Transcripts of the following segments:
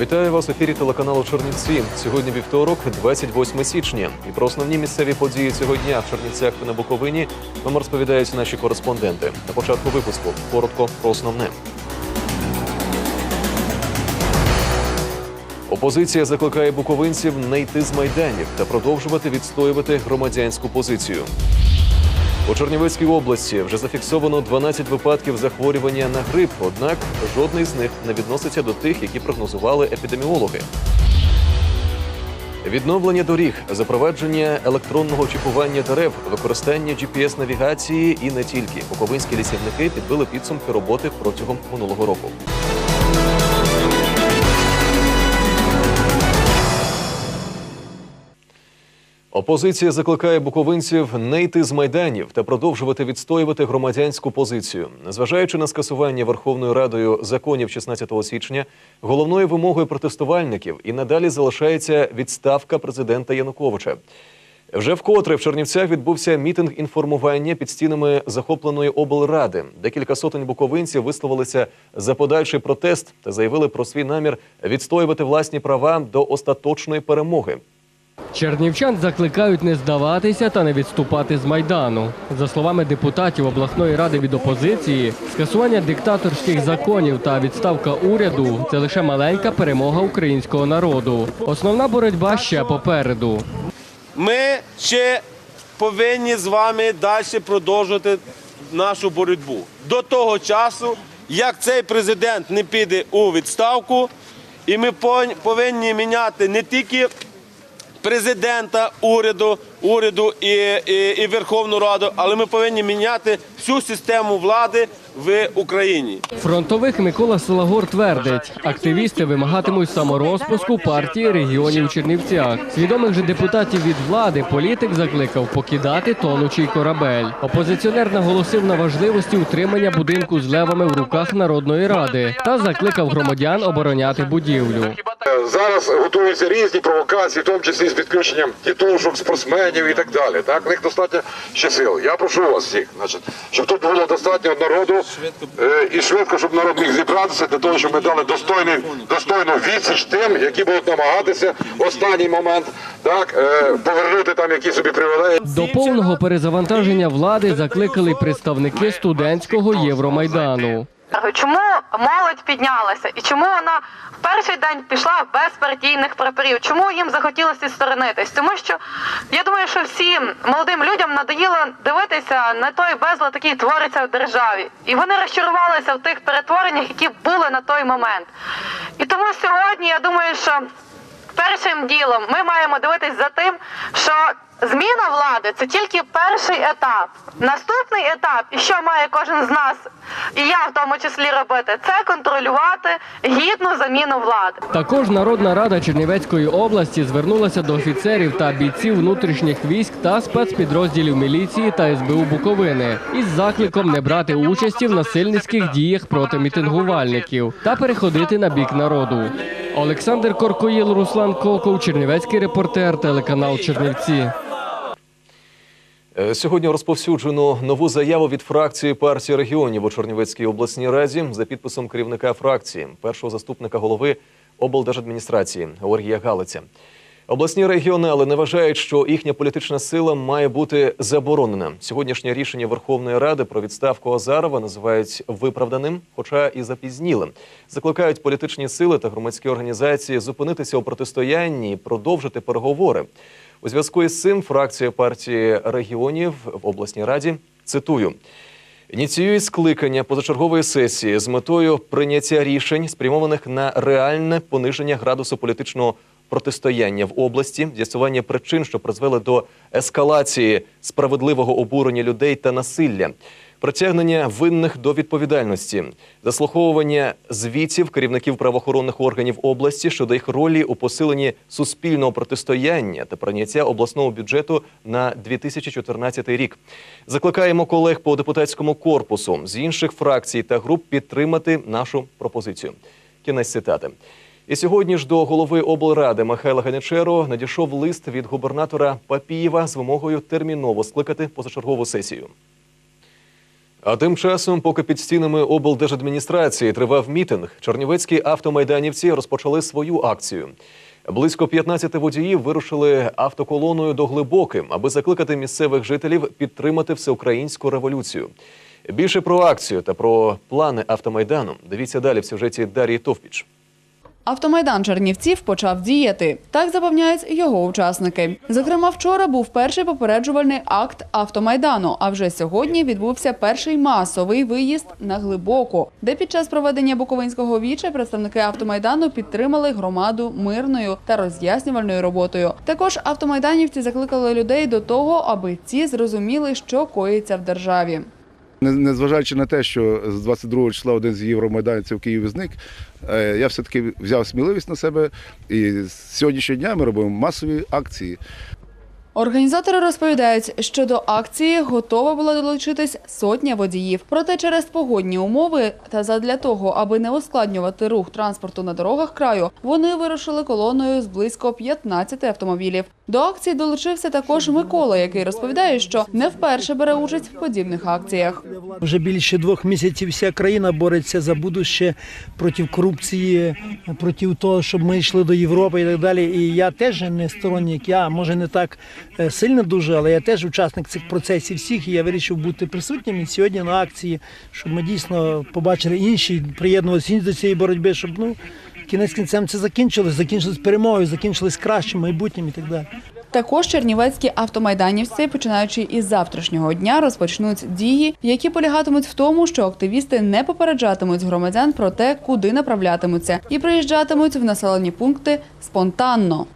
Вітаю вас в ефірі телеканалу Чернівці. Сьогодні вівторок, 28 січня. І про основні місцеві події цього дня в Чернівцях та на Буковині вам розповідають наші кореспонденти. На початку випуску коротко про основне. Опозиція закликає буковинців не йти з майданів та продовжувати відстоювати громадянську позицію. У Чернівецькій області вже зафіксовано 12 випадків захворювання на грип, однак жодний з них не відноситься до тих, які прогнозували епідеміологи. Відновлення доріг, запровадження електронного чіпування дерев, використання GPS-навігації і не тільки. Буковинські лісівники підбили підсумки роботи протягом минулого року. Опозиція закликає буковинців не йти з майданів та продовжувати відстоювати громадянську позицію. Незважаючи на скасування Верховною Радою законів 16 січня, головною вимогою протестувальників і надалі залишається відставка президента Януковича. Вже вкотре в Чернівцях відбувся мітинг інформування під стінами захопленої облради. Декілька сотень буковинців висловилися за подальший протест та заявили про свій намір відстоювати власні права до остаточної перемоги. Чернівчан закликають не здаватися та не відступати з майдану. За словами депутатів обласної ради від опозиції, скасування диктаторських законів та відставка уряду це лише маленька перемога українського народу. Основна боротьба ще попереду. Ми ще повинні з вами далі продовжувати нашу боротьбу до того часу, як цей президент не піде у відставку, і ми повинні міняти не тільки президента, уряду, уряду і, і, і Верховну Раду, але ми повинні міняти всю систему влади в Україні. Фронтовик Микола Солагор твердить, активісти вимагатимуть саморозпуску партії регіонів у Чернівцях. Свідомих же депутатів від влади політик закликав покидати тонучий корабель. Опозиціонер наголосив на важливості утримання будинку з левами в руках народної ради та закликав громадян обороняти будівлю. Зараз готуються різні провокації, в тому числі з підключенням тітушок, спортсменів і так далі. Так, в них достатньо ще сил. Я прошу вас всіх, значить, щоб тут було достатньо народу е, і швидко, щоб народ міг зібратися для того, щоб ми дали достойний, достойну відсіч тим, які будуть намагатися в останній момент так е, повернути там якісь собі привілеї. До повного перезавантаження влади закликали представники студентського Євромайдану. Чому молодь піднялася і чому вона в перший день пішла без партійних прапорів? Чому їм захотілося сторонитись? Тому що я думаю, що всім молодим людям надоїло дивитися на той безлад, який твориться в державі, і вони розчарувалися в тих перетвореннях, які були на той момент. І тому сьогодні я думаю, що першим ділом ми маємо дивитись за тим, що зміна влади це тільки перший етап. Наступний етап, і що має кожен з нас, і я в тому числі робити, це контролювати гідну заміну влади. Також Народна рада Чернівецької області звернулася до офіцерів та бійців внутрішніх військ та спецпідрозділів міліції та СБУ Буковини із закликом не брати участі в насильницьких діях проти мітингувальників та переходити на бік народу. Олександр Коркоїл, Руслан Коков, Чернівецький репортер, телеканал Чернівці. Е, Сьогодні розповсюджено нову заяву від фракції партії регіонів у Чернівецькій обласній раді за підписом керівника фракції, першого заступника голови облдержадміністрації Георгія Галиця. Обласні регіонали не вважають, що їхня політична сила має бути заборонена. Сьогоднішнє рішення Верховної Ради про відставку Азарова називають виправданим, хоча і запізнілим. Закликають політичні сили та громадські організації зупинитися у протистоянні і продовжити переговори. У зв'язку із цим фракція партії регіонів в обласній раді цитую. Ініціює скликання позачергової сесії з метою прийняття рішень, спрямованих на реальне пониження градусу політичного протистояння в області, з'ясування причин, що призвели до ескалації справедливого обурення людей та насилля, притягнення винних до відповідальності, заслуховування звітів керівників правоохоронних органів області щодо їх ролі у посиленні суспільного протистояння та прийняття обласного бюджету на 2014 рік. Закликаємо колег по депутатському корпусу з інших фракцій та груп підтримати нашу пропозицію. Кінець цитати. І сьогодні ж до голови облради Михайла Ганячеро надійшов лист від губернатора Папієва з вимогою терміново скликати позачергову сесію. А тим часом, поки під стінами облдержадміністрації тривав мітинг, чернівецькі автомайданівці розпочали свою акцію. Близько 15 водіїв вирушили автоколоною до глибоки, аби закликати місцевих жителів підтримати всеукраїнську революцію. Більше про акцію та про плани автомайдану дивіться далі в сюжеті Дарії Товпіч. Автомайдан Чернівців почав діяти. Так запевняють його учасники. Зокрема, вчора був перший попереджувальний акт автомайдану. А вже сьогодні відбувся перший масовий виїзд на глибоку, де під час проведення Буковинського віча представники автомайдану підтримали громаду мирною та роз'яснювальною роботою. Також автомайданівці закликали людей до того, аби ці зрозуміли, що коїться в державі. Не- Незважаючи на те, що з 22 числа один з євромайданців Києві зник, е, я все-таки взяв сміливість на себе. І з сьогоднішнього дня ми робимо масові акції. Організатори розповідають, що до акції готова була долучитись сотня водіїв. Проте через погодні умови та задля того, аби не ускладнювати рух транспорту на дорогах краю, вони вирушили колоною з близько 15 автомобілів. До акції долучився також Микола, який розповідає, що не вперше бере участь в подібних акціях. Вже більше двох місяців вся країна бореться за будуще проти корупції, проти того, щоб ми йшли до Європи і так далі. І я теж не сторонник, я може не так сильно дуже, але я теж учасник цих процесів всіх. І я вирішив бути присутнім і сьогодні на акції, щоб ми дійсно побачили інші, приєднувалися інші до цієї боротьби, щоб ну кінець кінцем це закінчилось, закінчилось перемогою, закінчилось кращим майбутнім і так далі. Також чернівецькі автомайданівці, починаючи із завтрашнього дня, розпочнуть дії, які полягатимуть в тому, що активісти не попереджатимуть громадян про те, куди направлятимуться, і приїжджатимуть в населені пункти спонтанно.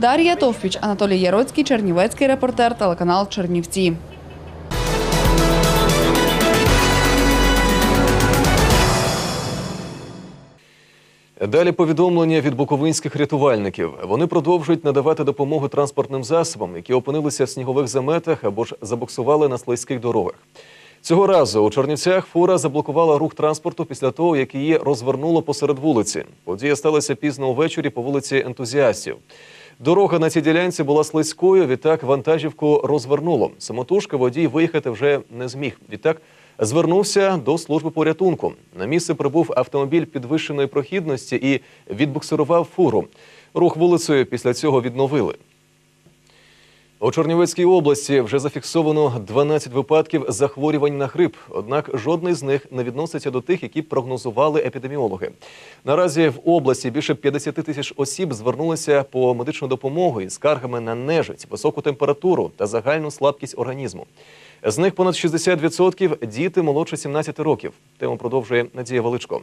Дар'я Товпіч, Анатолій Яроцький, Чернівецький репортер, телеканал Чернівці. Далі повідомлення від буковинських рятувальників. Вони продовжують надавати допомогу транспортним засобам, які опинилися в снігових заметах або ж забуксували на слизьких дорогах. Цього разу у Чернівцях фура заблокувала рух транспорту після того, як її розвернуло посеред вулиці. Подія сталася пізно увечері по вулиці ентузіастів. Дорога на цій ділянці була слизькою. Відтак вантажівку розвернуло. Самотужки водій виїхати вже не зміг. Відтак звернувся до служби порятунку. На місце прибув автомобіль підвищеної прохідності і відбуксирував фуру. Рух вулицею після цього відновили. У Чернівецькій області вже зафіксовано 12 випадків захворювань на грип. Однак жодний з них не відноситься до тих, які прогнозували епідеміологи. Наразі в області більше 50 тисяч осіб звернулися по медичну допомогу із скаргами на нежить, високу температуру та загальну слабкість організму. З них понад 60% – діти молодше 17 років. Тему продовжує Надія Величко.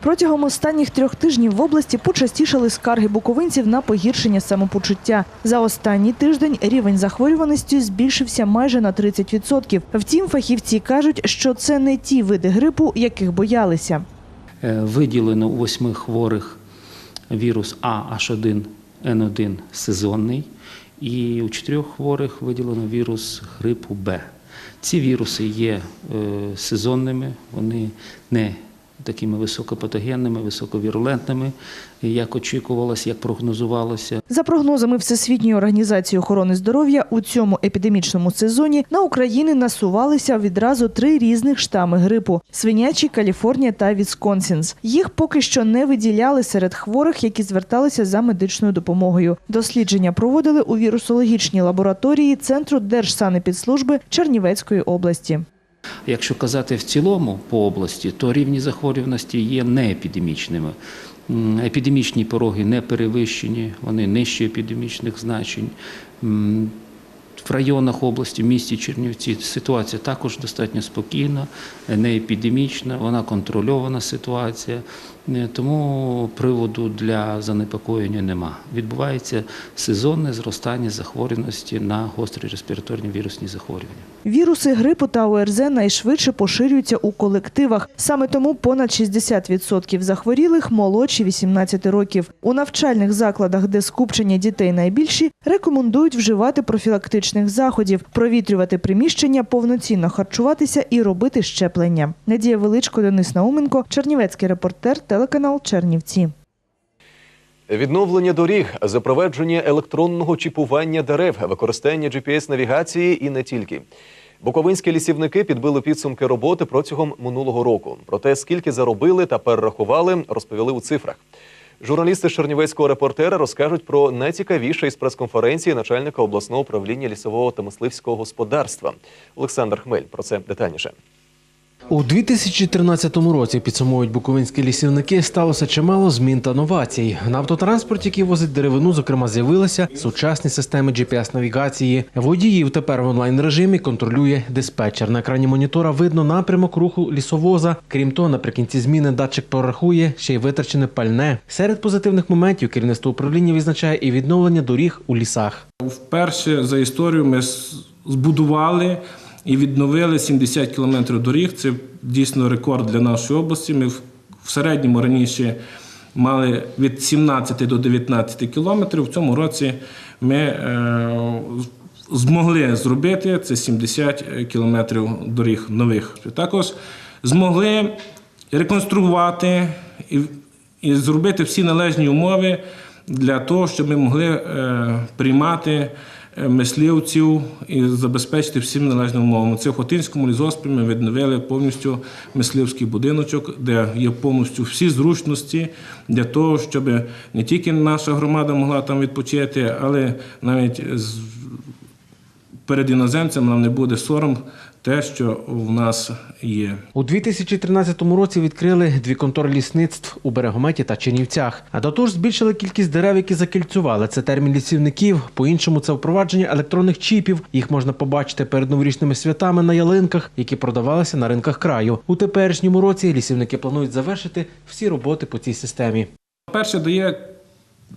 Протягом останніх трьох тижнів в області почастішали скарги буковинців на погіршення самопочуття. За останній тиждень рівень захворюваності збільшився майже на 30%. Втім, фахівці кажуть, що це не ті види грипу, яких боялися. Е, Виділено у восьми хворих вірус А H1N1 сезонний, і у чотирьох хворих виділено вірус грипу Б. Ці віруси є е, сезонними, вони не такими високопатогенними, високовірулентними, як очікувалося, як прогнозувалося. За прогнозами Всесвітньої організації охорони здоров'я, у цьому епідемічному сезоні на Україні насувалися відразу три різних штами грипу: свинячий, Каліфорнія та Вісконсінс. Їх поки що не виділяли серед хворих, які зверталися за медичною допомогою. Дослідження проводили у вірусологічній лабораторії Центру Держсанепідслужби Чернівецької області. Якщо казати в цілому по області, то рівні захворюваності є неепідемічними. Епідемічні пороги не перевищені, вони нижчі епідемічних значень. В районах області, в місті Чернівці, ситуація також достатньо спокійна, не епідемічна, вона контрольована ситуація, тому приводу для занепокоєння нема. Відбувається сезонне зростання захворюваності на гострі респіраторні вірусні захворювання. Віруси грипу та ОРЗ найшвидше поширюються у колективах. Саме тому понад 60% захворілих молодші 18 років. У навчальних закладах, де скупчення дітей найбільші, рекомендують вживати профілактичних заходів, провітрювати приміщення, повноцінно харчуватися і робити щеплення. Надія Величко, Денис Науменко, Чернівецький репортер, телеканал Чернівці. Відновлення доріг, запровадження електронного чіпування дерев, використання GPS-навігації і не тільки. Буковинські лісівники підбили підсумки роботи протягом минулого року. Про те, скільки заробили та перерахували, розповіли у цифрах. Журналісти Чернівецького репортера розкажуть про найцікавіше із прес-конференції начальника обласного управління лісового та мисливського господарства. Олександр Хмель про це детальніше. У 2013 році підсумують буковинські лісівники сталося чимало змін та новацій. На автотранспорті, який возить деревину, зокрема, з'явилися сучасні системи GPS-навігації. Водіїв тепер в онлайн режимі контролює диспетчер. На екрані монітора видно напрямок руху лісовоза. Крім того, наприкінці зміни датчик прорахує ще й витрачене пальне. Серед позитивних моментів керівництво управління відзначає і відновлення доріг у лісах. Вперше за історію ми збудували і відновили 70 кілометрів доріг. Це дійсно рекорд для нашої області. Ми в середньому раніше мали від 17 до 19 кілометрів. В цьому році ми е, змогли зробити це 70 кілометрів доріг нових. Також змогли реконструювати і, зробити всі належні умови для того, щоб ми могли е, приймати е, мисливців і забезпечити всім належним умовами. Це в Хотинському лізоспі ми відновили повністю мисливський будиночок, де є повністю всі зручності для того, щоб не тільки наша громада могла там відпочити, але навіть перед іноземцем нам не буде сором те, що в нас є. У 2013 році відкрили дві контори лісництв у Берегометі та Чернівцях. А до того ж збільшили кількість дерев, які закільцювали. Це термін лісівників. По-іншому це впровадження електронних чіпів. Їх можна побачити перед новорічними святами на ялинках, які продавалися на ринках краю. У теперішньому році лісівники планують завершити всі роботи по цій системі. Перше дає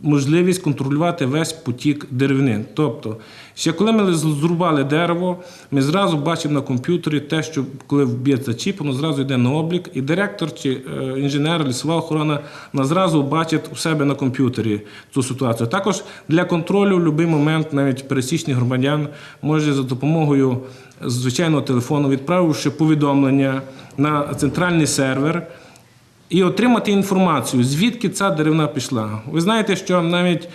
можливість контролювати весь потік деревини. Тобто, ще коли ми зрубали дерево, ми зразу бачимо на комп'ютері те, що коли вб'ється чіп, воно зразу йде на облік, і директор чи е, інженер, лісова охорона вона зразу бачить у себе на комп'ютері цю ситуацію. Також для контролю в будь-який момент навіть пересічний громадян може за допомогою звичайного телефону, відправивши повідомлення на центральний сервер і отримати інформацію, звідки ця деревина пішла. Ви знаєте, що навіть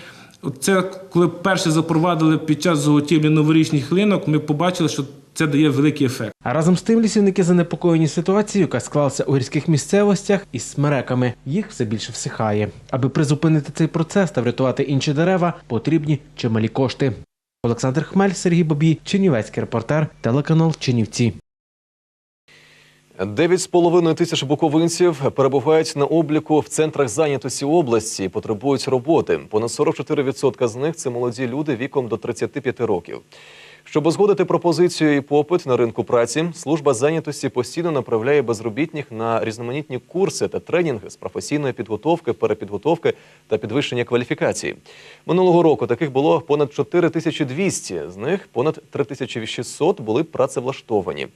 це, коли перше запровадили під час заготівлі новорічних линок, ми побачили, що це дає великий ефект. А разом з тим лісівники занепокоєні ситуацією, яка склалася у гірських місцевостях із смереками. Їх все більше всихає. Аби призупинити цей процес та врятувати інші дерева, потрібні чималі кошти. Олександр Хмель, Сергій Бабій, Чернівецький репортер, телеканал Чернівці. 9,5 тисяч буковинців перебувають на обліку в центрах зайнятості області, і потребують роботи. Понад 44% з них це молоді люди віком до 35 років. Щоб узгодити пропозицію і попит на ринку праці, служба зайнятості постійно направляє безробітних на різноманітні курси та тренінги з професійної підготовки, перепідготовки та підвищення кваліфікації. Минулого року таких було понад 4200, з них понад 3600 були працевлаштовані.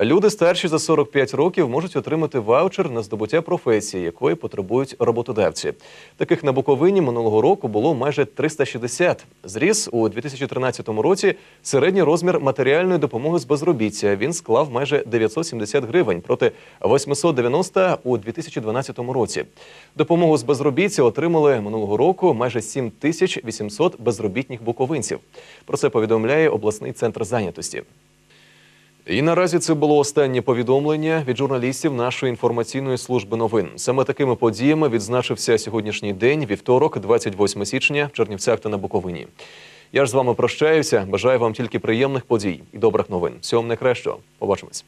Люди старші за 45 років можуть отримати ваучер на здобуття професії, якої потребують роботодавці. Таких на Буковині минулого року було майже 360. Зріс у 2013 році середній розмір матеріальної допомоги з безробіття. Він склав майже 970 гривень проти 890 у 2012 році. Допомогу з безробіття отримали минулого року майже 7800 безробітних буковинців. Про це повідомляє обласний центр зайнятості. І наразі це було останнє повідомлення від журналістів нашої інформаційної служби новин. Саме такими подіями відзначився сьогоднішній день, вівторок, 28 січня, в Чернівцях та на Буковині. Я ж з вами прощаюся. Бажаю вам тільки приємних подій і добрих новин. Всього вам найкращого. Побачимось.